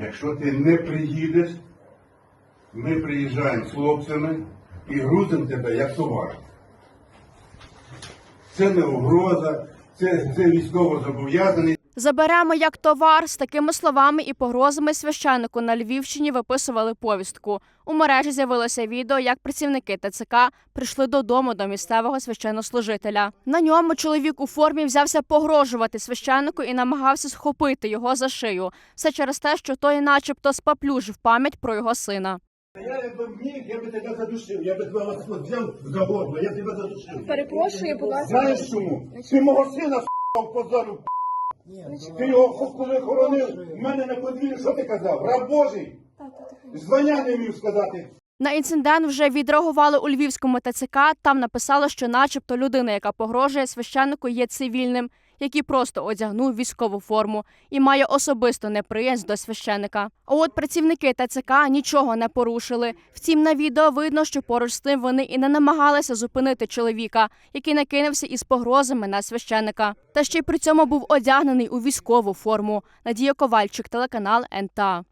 Якщо ти не приїдеш, ми приїжджаємо з хлопцями і грузимо тебе як товар. Це не угроза, це, це військово зобов'язаний. Заберемо як товар з такими словами і погрозами священнику на Львівщині виписували повістку. У мережі з'явилося відео, як працівники ТЦК прийшли додому до місцевого священнослужителя. На ньому чоловік у формі взявся погрожувати священнику і намагався схопити його за шию. Все через те, що той, начебто, спаплюжив пам'ять про його сина. Я би міг, я би тебе задушив, я би тебе взяв за горло, я тебе задушив. Перепрошую, будь ласка. Знаєш чому? Ти мого сина с***ав позорив. Ти його хо- коли хоронив, в мене на подвір'ї, що ти казав? Раб Божий? Звання не вмів сказати. На інцидент вже відреагували у львівському ТЦК. Там написали, що, начебто, людина, яка погрожує священнику, є цивільним, який просто одягнув військову форму і має особисто неприязнь до священника. А от працівники ТЦК нічого не порушили. Втім, на відео видно, що поруч з тим вони і не намагалися зупинити чоловіка, який накинувся із погрозами на священника. Та ще й при цьому був одягнений у військову форму. Надія Ковальчик, телеканал НТА.